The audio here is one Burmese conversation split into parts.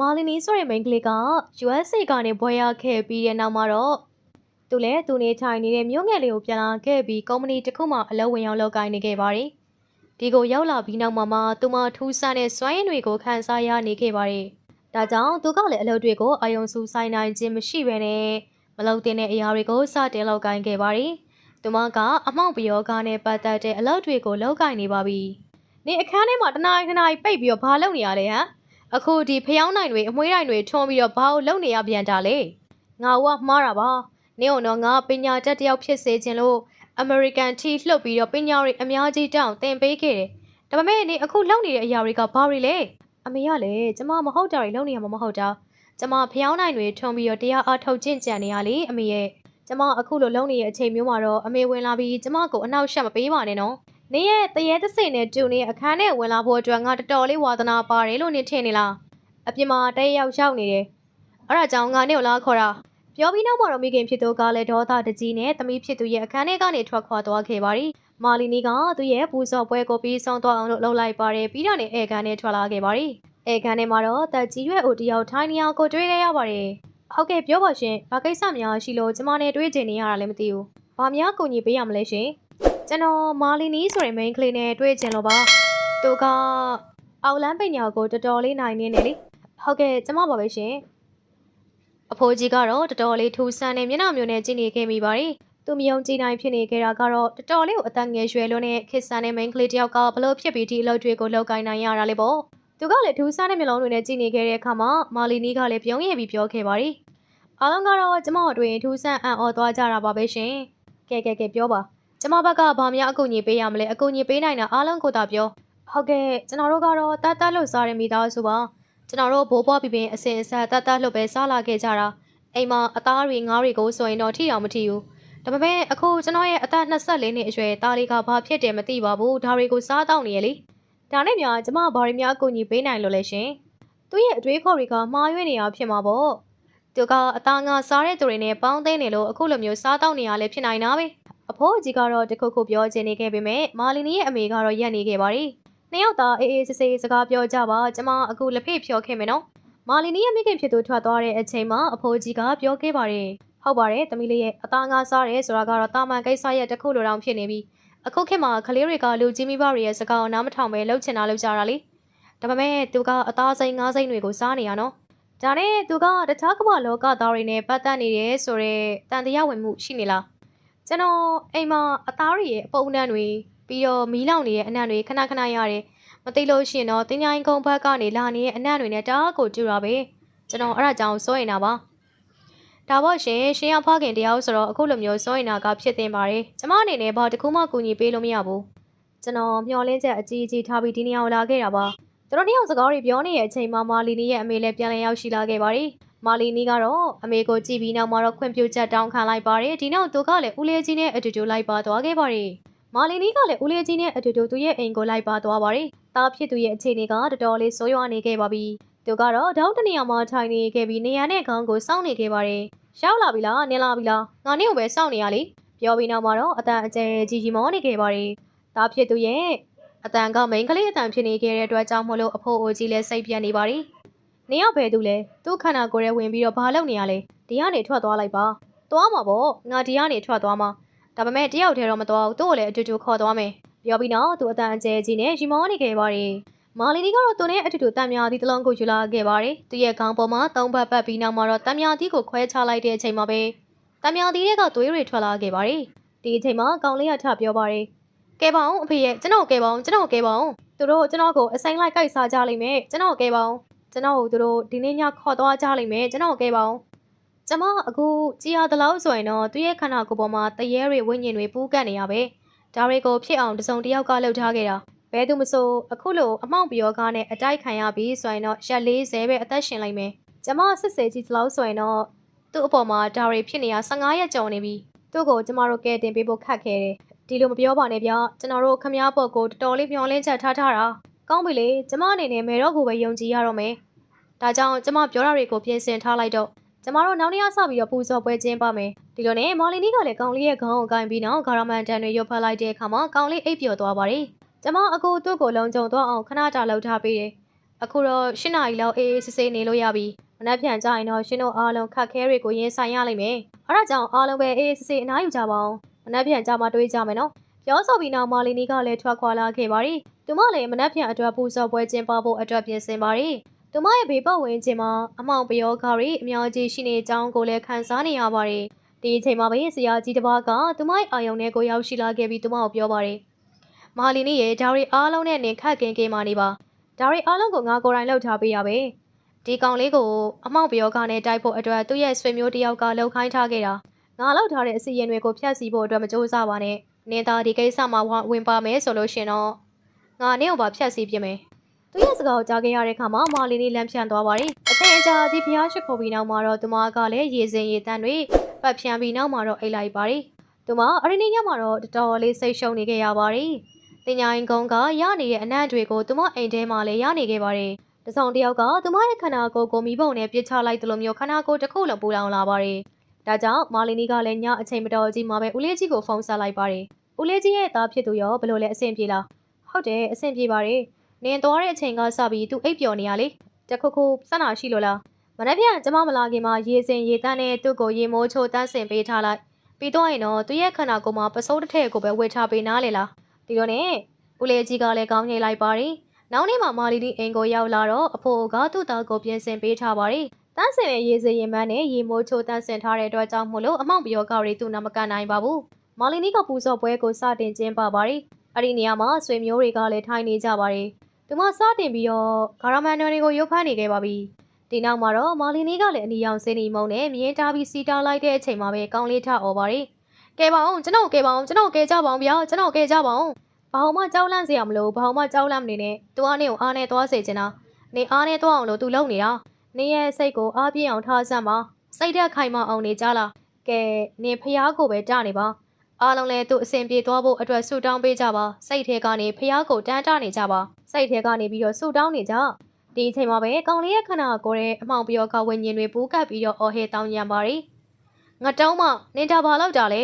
မာလီနီဆိုတဲ့မိန်းကလေးက USA ကနေဘွဲရခဲ့ပြီးတဲ့နောက်မှာတော့သူလည်းသူနေထိုင်နေတဲ့မြို့ငယ်လေးကိုပြန်လာခဲ့ပြီးကုမ္ပဏီတစ်ခုမှအလုပ်ဝင်ရောက်လုပ်ကိုင်နေခဲ့ပါတယ်။ဒီကိုရောက်လာပြီးနောက်မှာမှသူမထူးဆန်းတဲ့စွမ်းရည်တွေကိုခန်းစားရနေခဲ့ပါတယ်။ဒါကြောင့်သူကလည်းအလုပ်တွေကိုအယုံစူးဆိုင်နိုင်ခြင်းမရှိဘဲနဲ့မလုပ်တဲ့အရာတွေကိုစတင်လုပ်ကိုင်ခဲ့ပါတယ်။သူမကအမောင့်ပယောဂါနဲ့ပတ်သက်တဲ့အလုပ်တွေကိုလုပ်ကိုင်နေပါပြီ။နေအခန်းထဲမှာတနားတနားပိတ်ပြီးတော့ဘာလုပ်နေရလဲဟမ်။ အခုဒီဖျောင်းနိုင်တွေအမွှေးနိုင်တွေထွန်းပြီးတော့ဘာလို့လုံနေရပြန်တာလဲငါကမှားတာပါနင်းတော့ငါပညာတတ်တစ်ယောက်ဖြစ်စေခြင်းလို့ American Tea လှုပ်ပြီးတော့ပညာတွေအများကြီးတောင်းသင်ပေးခဲ့တယ်ဒါပေမဲ့နေအခုလုံနေတဲ့အရာတွေကဘာတွေလဲအမေကလည်းကျမမဟုတ်တာတွေလုံနေရမှာမဟုတ်တာကျမဖျောင်းနိုင်တွေထွန်းပြီးတော့တရားအားထုတ်ကျင့်ကြံနေရလေအမေရဲ့ကျမအခုလိုလုံနေတဲ့အချိန်မျိုးမှာတော့အမေဝင်လာပြီးကျမကိုအနောက်ရှက်မပေးပါနဲ့နော် နေရဲ့တရေတစိမ့်နဲ့တူနေအခန်းထဲဝင်လာဖို့အတွက်ငါတော်တော်လေးဝါသနာပါတယ်လို့နေထင်နေလားအပြင်မှာတရေရောက်ရောက်နေတယ်အဲ့ဒါကြောင့်ငါနဲ့လာခေါ်တာပြောပြီးနောက်မှာတော့မိခင်ဖြစ်သူကလည်းဒေါသတကြီးနဲ့သမီးဖြစ်သူရဲ့အခန်းထဲကနေထွက်ခွာသွားခဲ့ပါရီမာလီနီကသူ့ရဲ့ပူစော်ပွဲကိုပြီးဆုံးသွားအောင်လို့လှုပ်လိုက်ပါတယ်ပြီးတော့နေဧကန်နဲ့ထွက်လာခဲ့ပါရီဧကန်ထဲမှာတော့တက်ကြီးရွယ်အိုတယောက်ထိုင်းနေအောင်ကိုတွေ့ခဲ့ရပါတယ်ဟုတ်ကဲ့ပြောပါရှင်ဘာကိစ္စများရှိလို့ကျမနဲ့တွေ့ချင်နေရတာလည်းမသိဘူးဘာများကူညီပေးရမလဲရှင် ကျွန်တော်မာလီနီဆိုတဲ့ main ကလေးနဲ့တွေ့ချင်လို့ပါသူကအောက်လန်းပညာကိုတော်တော်လေးနိုင်နေတယ်လေဟုတ်ကဲ့ကျမပါပဲရှင်အဖိုးကြီးကတော့တော်တော်လေးထူဆန်းတဲ့မျက်နှာမျိုးနဲ့ကြည့်နေခဲ့မိပါတယ်သူမယုံကြည်နိုင်ဖြစ်နေခဲ့တာကတော့တော်တော်လေးကိုအသက်ငယ်ရွယ်လွန်းတဲ့ခစ်ဆန်တဲ့ main ကလေးတစ်ယောက်ကဘလို့ဖြစ်ပြီးဒီအလုပ်တွေကိုလုပ်ကိုင်နိုင်ရတာလေပေါ့သူကလည်းထူဆန်းတဲ့မျက်လုံးတွေနဲ့ကြည့်နေခဲ့တဲ့အခါမှာမာလီနီကလည်းပြုံးရည်ပြီးပြောခဲ့ပါတယ်အားလုံးကတော့ကျမတို့တွေ့ရင်ထူဆန်းအံ့ဩသွားကြတာပါပဲရှင်ကဲကဲကဲပြောပါ ကျမဘက်ကဘာများအကူအညီပေးရမလဲအကူအညီပေးနိုင်တာအားလုံးကိုသာပြောဟုတ်ကဲ့ကျွန်တော်တို့ကတော့တတ်တတ်လို့စားရမိသားစုပါကျွန်တော်တို့ဘိုးဘွားပြပင်အစင်အဆက်တတ်တတ်လို့ပဲစားလာခဲ့ကြတာအိမ်မှာအသားတွေငါးတွေကိုဆိုရင်တော့ထိအောင်မထိဘူးဒါပေမဲ့အခုကျွန်တော်ရဲ့အသက်24နှစ်အရွယ်သားလေးကဘာဖြစ်တယ်မသိပါဘူးဒါတွေကိုစားတောင်းနေရလေဒါနဲ့များကျမဘာတွေများအကူအညီပေးနိုင်လို့လဲရှင်သူ့ရဲ့အတွေးခေါ်တွေကမှားယွင်းနေတာဖြစ်မှာပေါ့သူကအသားငါစားတဲ့သူတွေနဲ့ပေါင်းသိနေလို့အခုလိုမျိုးစားတောင်းနေရလဲဖြစ်နိုင်တာပဲ အဖိုးကြီးကတော့တခုခုပြောချင်နေခဲ့ပေမဲ့မာလီနီရဲ့အမေကတော့ရက်နေခဲ့ပါရီနှစ်ယောက်သားအေးအေးဆေးဆေးစကားပြောကြပါကျမအခုလက်ဖေးဖြောခဲ့မယ်နော်မာလီနီရဲ့မိခင်ဖြစ်သူထွက်သွားတဲ့အချိန်မှာအဖိုးကြီးကပြောခဲ့ပါတယ်ဟုတ်ပါတယ်သမီးလေးရဲ့အသားငါစားတယ်ဆိုတာကတော့တာမန်ကိစ္စရဲ့တစ်ခုလိုတောင်ဖြစ်နေပြီအခုခေတ်မှာကလေးတွေကလူကြီးမိဘတွေရဲ့စကားကိုနားမထောင်ပဲလှုပ်ချင်တာလှုပ်ကြတာလေဒါပေမဲ့သူကအသားစိမ်းငါးစိမ်းတွေကိုစားနေရနော်ဒါနဲ့သူကတခြားကမ္ဘာလောကသားတွေနဲ့ပတ်သက်နေတယ်ဆိုတော့တန်တရားဝင်မှုရှိနေလား ကျွန်တော်အိမ်မှာအသားတွေရဲ့အပုံအနှံ့တွေပြီးတော့မီးလောင်နေတဲ့အနှံ့တွေခဏခဏရတယ်မသိလို့ရှိရင်တော့တင်းချိုင်းကုန်းဘက်ကနေလာနေတဲ့အနှံ့တွေနဲ့တအားကိုတူတာပဲကျွန်တော်အဲ့ဒါကြောင့်စိုးရင်တာပါဒါပေါ့ရှင်ရှင်ရောက်ဖခင်တရားဆိုတော့အခုလိုမျိုးစိုးရင်တာကဖြစ်တင်ပါတယ်ကျမအနေနဲ့ဘာတစ်ခုမှကူညီပေးလို့မရဘူးကျွန်တော်မျှော်လင့်ချက်အကြီးအကြီးထားပြီးဒီနေရာကိုလာခဲ့တာပါသူတို့နှစ်ယောက်စကားတွေပြောနေတဲ့အချိန်မှာမာလီနီရဲ့အမေလည်းပြန်လည်ရောက်ရှိလာခဲ့ပါတယ် မာလီနီကတော့အမေကိုကြည့်ပြီးနောက်မှာတော့ခွင့်ပြုချက်တောင်းခံလိုက်ပါတယ်ဒီနောက်သူကလည်းဦးလေးကြီးနဲ့အတူတူလိုက်ပါသွားခဲ့ပါတယ်မာလီနီကလည်းဦးလေးကြီးနဲ့အတူတူသူရဲ့အိမ်ကိုလိုက်ပါသွားပါတယ်တားဖြစ်သူရဲ့အခြေအနေကတော်တော်လေးဆိုးရွားနေခဲ့ပါပြီသူကတော့တောင်းတနေရာမှာထိုင်နေခဲ့ပြီးနေရာနဲ့ခေါင်းကိုစောင့်နေခဲ့ပါတယ်ရောက်လာပြီလားနင်းလာပြီလားငါနေ့ကိုပဲစောင့်နေရလေပြောပြီးနောက်မှာတော့အတန်အကျဲကြီးကြီးမောနေခဲ့ပါတယ်တားဖြစ်သူရဲ့အတန်ကမိန်ကလေးအတန်ဖြစ်နေခဲ့တဲ့အတွက်ကြောင့်မလို့အဖိုးအိုကြီးလည်းစိတ်ပြတ်နေပါတယ် နေရောက်ဘယ်သူလဲသူ့ခန္ဓာကိုယ်ထဲဝင်ပြီးတော့ဘာလုပ်နေရလဲဒီကနေထွက်သွားလိုက်ပါသွားမှာပေါ့ငါဒီကနေထွက်သွားမှာဒါပေမဲ့တယောက်တည်းတော့မသွားဘူးသူ့ကိုလည်းအတူတူခေါ်သွားမယ်ပြောပြီးတော့သူအတန်အကျဲကြီးနဲ့ရီမောနေခဲ့ပါတယ်မာလီနီကတော့သူနဲ့အတူတူတံမြာသီးတစ်လုံးကိုယူလာခဲ့ပါတယ်သူရဲ့ခေါင်းပေါ်မှာသုံးဘက်ပတ်ပြီးနောက်မှာတော့တံမြာသီးကိုခွဲချလိုက်တဲ့အချိန်မှာပဲတံမြာသီးတွေကသွေးတွေထွက်လာခဲ့ပါတယ်ဒီအချိန်မှာကောင်လေးကထပြောပါတယ်ကဲပါအောင်အဖေရဲ့ကျွန်တော်ကဲပါအောင်ကျွန်တော်ကဲပါအောင်သူတို့ကျွန်တော်ကိုအဆိုင်လိုက်ကြိုက်စားကြလိမ့်မယ်ကျွန်တော်ကဲပါအောင် ကျွန်တော်တို့သူတို့ဒီနေ့ညခေါ်သွားကြလိမ့်မယ်ကျွန်တော်ကဲပါအောင်ကျမအခုကြည်ရသလောက်ဆိုရင်တော့သူ့ရဲ့ခန္ဓာကိုယ်ပေါ်မှာတရေတွေဝိညာဉ်တွေပူးကပ်နေရပဲဒါတွေကိုဖြစ်အောင်တစုံတစ်ယောက်ကလှုပ်ထားခဲ့တာဘဲသူမဆိုအခုလိုအမောင့်ပြောကားနဲ့အတိုက်ခံရပြီးဆိုရင်တော့ရက်40ပဲအသက်ရှင်လိုက်မယ်ကျမစစ်စေကြည့်သလောက်ဆိုရင်တော့သူ့အပေါ်မှာဒါတွေဖြစ်နေရ15ရက်ကျော်နေပြီသူ့ကိုကျမတို့ကဲတင်ပေးဖို့ခက်ခဲတယ်ဒီလိုမပြောပါနဲ့ဗျာကျွန်တော်တို့ခမားပေါ်ကိုတော်တော်လေးမျောလင်းချက်ထားထားတာကောင်းပြီလေကျမအနေနဲ့မေတော့ကိုပဲယုံကြည်ရတော့မယ် ဒါကြောင့်ကျမပြောတာတွေကိုပြင်ဆင်ထားလိုက်တော့ကျမတို့နောက်နေ့စပြီးတော့ပူဇော်ပွဲကျင်းပမယ်ဒီလိုနဲ့မော်လီနီကလည်းကောင်လေးရဲ့ခေါင်းကိုကင်ပြီးနောက်ဂါရမန်တန်တွေရုပ်ဖက်လိုက်တဲ့အခါမှာကောင်လေးအိပ်ပျော်သွားပါတယ်ကျမအကူသူ့ကိုလုံခြုံသွားအောင်ခဏတာလှုပ်ထားပေးတယ်အခုတော့၈နာရီလောက်အေးအေးဆေးဆေးနေလို့ရပြီမနက်ဖြန်ကျရင်တော့ရှင်တို့အားလုံးခက်ခဲတွေကိုရင်ဆိုင်ရလိမ့်မယ်အဲဒါကြောင့်အားလုံးပဲအေးအေးဆေးဆေးအနားယူကြပါအောင်မနက်ဖြန်ကြမှာတွေးကြမယ်နော်ပြောဆိုပြီးနောက်မာလီနီကလည်းထွက်ခွာလာခဲ့ပါရီသူမလည်းမနက်ဖြန်အတွက်ပူဇော်ပွဲကျင်းပဖို့အတွက်ပြင်ဆင်ပါရီ သူမရဲ့ဘေးပတ်ဝန်းကျင်မှာအမောင်ပယောကာရီအများကြီးရှိနေကြောင်းကိုလည်းခန်းစားနေရပါရီဒီအချိန်မှာပဲဆရာကြီးတစ်ပါးကသူမရဲ့အာယုံထဲကိုရောက်ရှိလာခဲ့ပြီးသူမကိုပြောပါရီမာလီနီရဲ့ဒါရီအားလုံးနဲ့နေခတ်ကင်ကင်မာနေပါဒါရီအားလုံးကိုငါကိုယ်တိုင်လှုပ်ထားပေးရပဲဒီကောင်လေးကိုအမောင်ပယောကာနဲ့တိုက်ဖို့အတွက်သူ့ရဲ့ဆွေမျိုးတစ်ယောက်ကလှုပ်ခိုင်းထားခဲ့တာငါလှုပ်ထားတဲ့အစီရင်တွေကိုဖျက်ဆီးဖို့အတွက်မကြိုးစားပါနဲ့နင်သားဒီကိစ္စမှာဝင်ပါမယ်ဆိုလို့ရှင်တော့ငါနင့်ကိုပါဖြတ်စီပြမယ် သူရဲ့စကားကိုကြားခဲ့ရတဲ့အခါမှာမာလီနီလမ်းဖြန်သွားပါရီအချိန်ကြာကြီးဖျားရှိခိုးပြီးနောက်မှာတော့သူမကလည်းရေစင်ရေတန်းတွေပတ်ဖြန်ပြီးနောက်မှာတော့အိတ်လိုက်ပါရီသူမအရင်နေ့ညမှာတော့တော်တော်လေးစိတ်ရှုံနေခဲ့ရပါရီတင်ညာရင်ကုန်းကရနေတဲ့အနံ့တွေကိုသူမအိမ်ထဲမှာလည်းရနေခဲ့ပါရီတဆောင်တယောက်ကသူမရဲ့ခန္ဓာကိုယ်ကိုမိဘုံနဲ့ပြစ်ချလိုက်တယ်လို့မျိုးခန္ဓာကိုယ်တစ်ခုလုံးပူလောင်လာပါရီဒါကြောင့်မာလီနီကလည်းညအချိန်မတော်ကြီးမှာပဲဦးလေးကြီးကိုဖုန်းဆက်လိုက်ပါတယ်။ဦးလေးကြီးရဲ့သားဖြစ်သူရောဘယ်လိုလဲအဆင်ပြေလား။ဟုတ်တယ်အဆင်ပြေပါတယ်။ နင်သွားတဲ့အချိန်ကစပြီးသူအိပ်ပျော်နေရလေ။တခုခုစနာရှိလို့လား။မနေ့ပြန်ကျမမလာခင်မှာရေစင်ရေတန်းနဲ့သူ့ကိုရေမိုးချိုးတန်းစင်ပေးထားလိုက်။ပြီးတော့ရင်တော့သူ့ရဲ့ခန္ဓာကိုယ်မှာပစိုးတစ်ထည့်ကိုပဲဝေထားပေးနားလေလား။ဒီတော့နဲ့ဦးလေးကြီးကလည်းကောင်းငိတ်လိုက်ပါတယ်။နောက်နေ့မှာမာလီနီအိမ်ကိုရောက်လာတော့အဖိုးကသူ့သားကိုပြင်ဆင်ပေးထားပါတယ်။တန်းစင်ရဲ့ရေစင်ရင်မန်းနဲ့ရေမိုးချိုးတန်းစင်ထားတဲ့အတွက်ကြောင့်မို့လို့အမောင်ပြောကောက်ရီသူ့နာမကန်နိုင်ပါဘူး။မာလီနီကပူဇော်ပွဲကိုစတင်ကျင်းပပါရီ။အဲ့ဒီနေရာမှာဆွေမျိုးတွေကလည်းထိုင်နေကြပါရီ။ သူမစတင်ပြီးတော့ဂါရမန်တော်တွေကိုရုပ်ဖမ်းနေခဲ့ပါပြီ။ဒီနောက်မှာတော့မာလီနီကလည်းအနီရောင်စင်းနီမုံနဲ့မြင်းတားပြီးစီတာလိုက်တဲ့အချိန်မှာပဲကောင်းလေးထအော်ပါရီ။ကဲပါအောင်ကျွန်တော်ကဲပါအောင်ကျွန်တော်ကဲကြပါအောင်ဗျာကျွန်တော်ကဲကြပါအောင်။ဘာမှကြောက်လန့်စရာမလိုဘာမှကြောက်လန့်မနေနဲ့။ तू အနေကိုအားနဲ့သွားစေချင်တာ။နေအားနဲ့သွားအောင်လို့ तू လုပ်နေတာ။နေရဲ့စိတ်ကိုအားပြင်းအောင်ထားစမ်းပါစိတ်ဓာတ်ခိုင်မာအောင်နေကြလားကဲနေဖျားကိုပဲကြနေပါ အားလုံးလည်းသူ့အစဉ်ပြေသွားဖို့အတွက်ဆူတောင်းပေးကြပါစိတ်ထဲကနေဖျားကိုတန်းတနေကြပါစိတ်ထဲကနေပြီးတော့ဆူတောင်းနေကြဒီအချိန်မှာပဲကောင်လေးရဲ့ခန္ဓာကိုယ်ရဲ့အမောင်ပြောကဝิญဉ်တွေပူးကပ်ပြီးတော့အော်ဟဲတောင်းညံပါရီငတောင်းမနင်တာဘာလောက်တာလဲ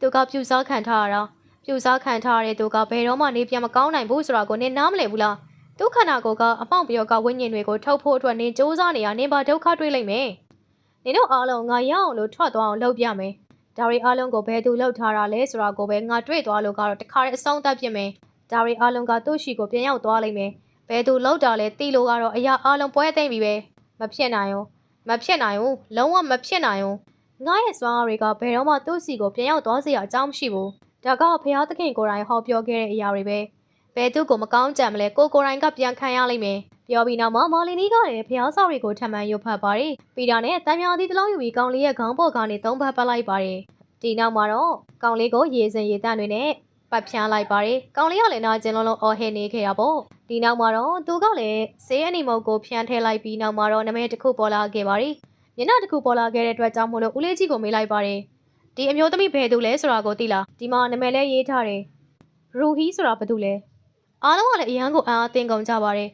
သူကပြူစားခံထားရတာပြူစားခံထားရတဲ့သူကဘယ်တော့မှနေပြန်မကောင်းနိုင်ဘူးဆိုတာကိုနင်နားမလည်ဘူးလားဒုက္ခနာကိုကအမောင်ပြောကဝိညာဉ်တွေကိုထုတ်ဖို့အတွက်နင်စူးစမ်းနေရနင်ပါဒုက္ခတွေ့လိမ့်မယ်။နင်တို့အားလုံးငါရအောင်လို့ထွက်သွားအောင်လုပ်ပြမယ်။ ဒါရီအားလုံးကိုဘယ်သူလှုပ်ထားတာလဲဆိုတာကိုပဲငါတွေ့သွားလို့ကတော့တခါတည်းအဆုံးသတ်ပြစ်မယ်။ဒါရီအားလုံးကသူ့ရှိကိုပြန်ရောက်သွားလိမ့်မယ်။ဘယ်သူလှုပ်တာလဲတီလို့ကတော့အရာအားလုံးပွဲသိမ့်ပြီပဲ။မဖြစ်နိုင်ဘူး။မဖြစ်နိုင်ဘူး။လုံးဝမဖြစ်နိုင်ဘူး။ငါရဲ့စွမ်းအားတွေကဘယ်တော့မှသူ့စီကိုပြန်ရောက်သွားစရာအကြောင်းမရှိဘူး။ဒါကဖျားသခင်ကိုယ်တိုင်ဟောပြောခဲ့တဲ့အရာတွေပဲ။ဘယ်သူကိုမကောင်းကြံမလဲကိုကိုရိုင်းကပြန်ခံရလိမ့်မယ် ပြောပြီးနောက်မှာမာလီနီကလည်းဖျားဆောက်တွေကိုထပ်မံရုပ်ဖတ်ပါတယ်ပြီးတာနဲ့တံမြာသီးတစ်လုံးယူပြီးကောင်လေးရဲ့ခေါင်းပေါ်ကနေသုံးဖက်ပတ်လိုက်ပါတယ်ဒီနောက်မှာတော့ကောင်လေးကိုရေစင်ရေတန့်တွေနဲ့ပတ်ဖြန်းလိုက်ပါတယ်ကောင်လေးကလည်းနာကျင်လုံးလုံးအော်ဟဲနေခဲ့ရပေါ့ဒီနောက်မှာတော့သူကလည်းဆေးအနီမုတ်ကိုဖြန်းထည့်လိုက်ပြီးနောက်မှာတော့နမဲတစ်ခုပေါ်လာခဲ့ပါတယ်မျက်နှာတစ်ခုပေါ်လာခဲ့တဲ့အတွက်ကြောင့်မို့လို့ဦးလေးကြီးကိုမေးလိုက်ပါတယ်ဒီအမျိုးသမီးဘယ်သူလဲဆိုတာကိုသိလားဒီမှာနာမည်လဲရေးထားတယ်ရူဟီဆိုတာဘာတူလဲအားလုံးကလည်းအရန်ကိုအားအသင်ကုန်ကြပါတယ်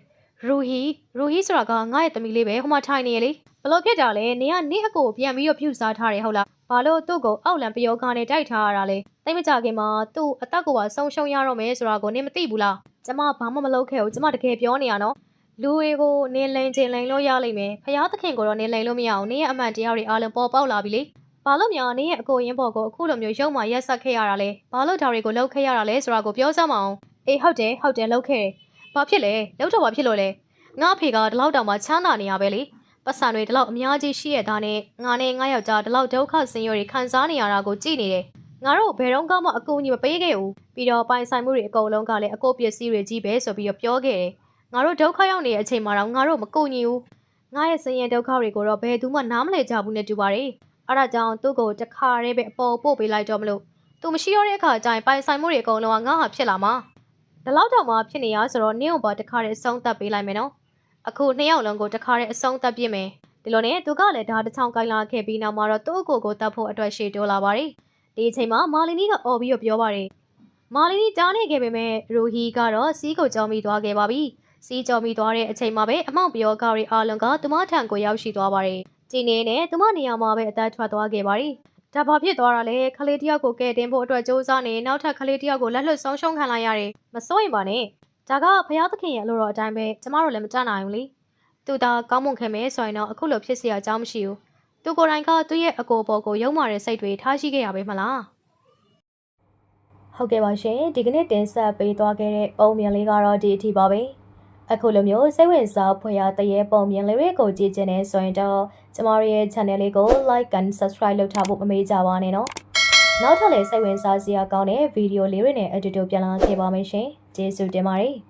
ရူဟီရူဟီဆိုတာကငါ့ရဲ့သမီးလေးပဲဟိုမှာထိုင်နေရလေဘလို့ဖြစ်တာလဲနေကနေ့အကိုပြန်ပြီးတော့ပြုစားထားတယ်ဟုတ်လားဘာလို့သူ့ကိုအောက်လံပယောကာနဲ့တိုက်ထားရတာလဲတိတ်မကြခင်မှာသူ့အသက်ကိုပါဆုံးရှုံးရတော့မယ်ဆိုတာကိုနင်မသိဘူးလားကျမဘာမှမလုပ်ခဲ့ဘူးကျမတကယ်ပြောနေရနော်လူတွေကိုနင်းလိန်ချင်းလိန်လို့ရလိမ့်မယ်ဖယားသခင်ကိုတော့နင်းလိန်လို့မရအောင်နင်းရဲ့အမှန်တရားတွေအားလုံးပေါ်ပေါက်လာပြီလေဘာလို့များနင်းရဲ့အကိုရင်းပေါ်ကိုအခုလိုမျိုးရုံမှရက်ဆက်ခဲ့ရတာလဲဘာလို့ဒါတွေကိုလုပ်ခဲ့ရတာလဲဆိုတာကိုပြောစမ်းမအောင်အေးဟုတ်တယ်ဟုတ်တယ်လုပ်ခဲ့တယ် ဘာဖြစ်လဲလောက်တော့ဘာဖြစ်လို့လဲငါအဖေကဒီလောက်တောင်မှချမ်းသာနေရပဲလေပတ်စံတွေဒီလောက်အများကြီးရှိရတာနဲ့ငါနဲ့ငါယောက်ျားဒီလောက်ဒုက္ခဆင်းရဲတွေခံစားနေရတာကိုကြည့်နေတယ်ငါတို့ဘယ်တော့မှအကူအညီမပေးခဲ့ဘူးပြီးတော့ပိုင်ဆိုင်မှုတွေအကုန်လုံးကလည်းအကိုပစ္စည်းတွေကြီးပဲဆိုပြီးတော့ပြောခဲ့တယ်ငါတို့ဒုက္ခရောက်နေတဲ့အချိန်မှာတော့ငါတို့မကူညီဘူးငါရဲ့ဆင်းရဲဒုက္ခတွေကိုတော့ဘယ်သူမှနားမလည်ကြဘူးနဲ့တူပါတယ်အဲ့ဒါကြောင့်သူ့ကိုတခါတည်းပဲအပေါ်ပို့ပေးလိုက်တော့မလို့သူမရှိတော့တဲ့အခါကျရင်ပိုင်ဆိုင်မှုတွေအကုန်လုံးကငါဟာဖြစ်လာမှာ ဒီလောက်တောင်မှဖြစ်နေရဆိုတော့နင့်ကိုပါတခါတည်းအဆုံးသတ်ပေးလိုက်မယ်နော်အခုနှစ်ယောက်လုံးကိုတခါတည်းအဆုံးသတ်ပြစ်မယ်ဒီလိုနဲ့သူကလည်းဓာတ်တစ်ချောင်းကိုင်းလာခဲ့ပြီးနောက်မှာတော့သူ့ကိုယ်ကိုတတ်ဖို့အတွက်ရှေ့တိုးလာပါတယ်ဒီအချိန်မှာမာလီနီကအော်ပြီးတော့ပြောပါတယ်မာလီနီကြားနေခဲ့ပေမဲ့ရူဟီကတော့စီးကိုကြောမိသွားခဲ့ပါပြီစီးကြောမိသွားတဲ့အချိန်မှာပဲအမောင်ပြောကားရီအာလွန်ကသူမထံကိုရောက်ရှိသွားပါတယ်ဂျင်းနေနဲ့သူမနေရာမှာပဲအသက်ထွက်သွားခဲ့ပါတယ် ဒါဘာဖြစ်သွားတာလဲခလေးတယောက်ကိုကဲတင်ဖို့အတွက်စူးစမ်းနေနောက်ထပ်ခလေးတယောက်ကိုလက်လွတ်ဆုံးရှုံးခံလိုက်ရတယ်မစိုးရင်ပါနဲ့ ဒါကဘုရားသခင်ရဲ့အလိုတော်အတိုင်းပဲကျမတို့လည်းမကြနိုင်ဘူးလေသူသာကောင်းမွန်ခဲ့မယ်ဆိုရင်တော့အခုလိုဖြစ်เสียအကြောင်းမရှိဘူးသူကိုယ်တိုင်ကသူ့ရဲ့အကိုအပေါ်ကိုယုံမာတဲ့စိတ်တွေထားရှိခဲ့ရပဲမလား ဟုတ်ကဲ့ပါရှင်ဒီကနေ့တင်ဆက်ပေးသွားခဲ့တဲ့ပုံမြင်လေးကတော့ဒီအထိပါပဲ အခုလိုမျိုးစိတ်ဝင်စားဖွယ်ရာတရေပုံမြင်လေးတွေကိုကြည့်ချင်နေဆိုရင်တော့ကျမတို့ရဲ့ channel လေးကို like and subscribe လုပ်ထားဖို့မမေ့ကြပါနဲ့နော်နောက်ထပ်လည်းစိတ်ဝင်စားစရာကောင်းတဲ့ဗီဒီယိုလေးတွေနဲ့အတူတူပြန်လာခဲ့ပါမယ်ရှင်ကျေးဇူးတင်ပါတယ်